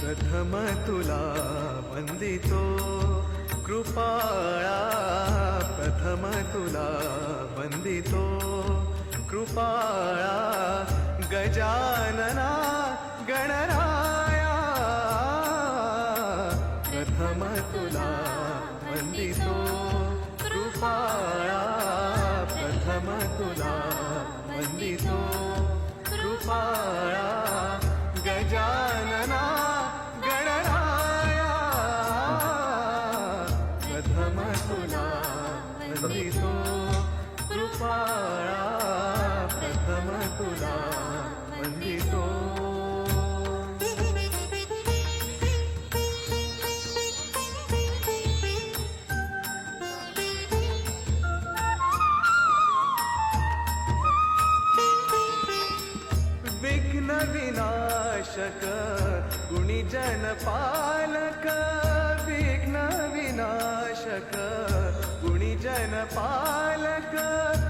प्रथम तुला वन्दितो कृपाळा प्रथम तुला वन्दितो कृपाळा गजानना गणराया प्रथम तुला वन्दितो कृपाळा प्रथम तुला वन्दितो कृपाळा गजानना विघ्न विनाशक प्रथमतुला वन्दितो विघ्नविनाशक पालक दुरित तिमिर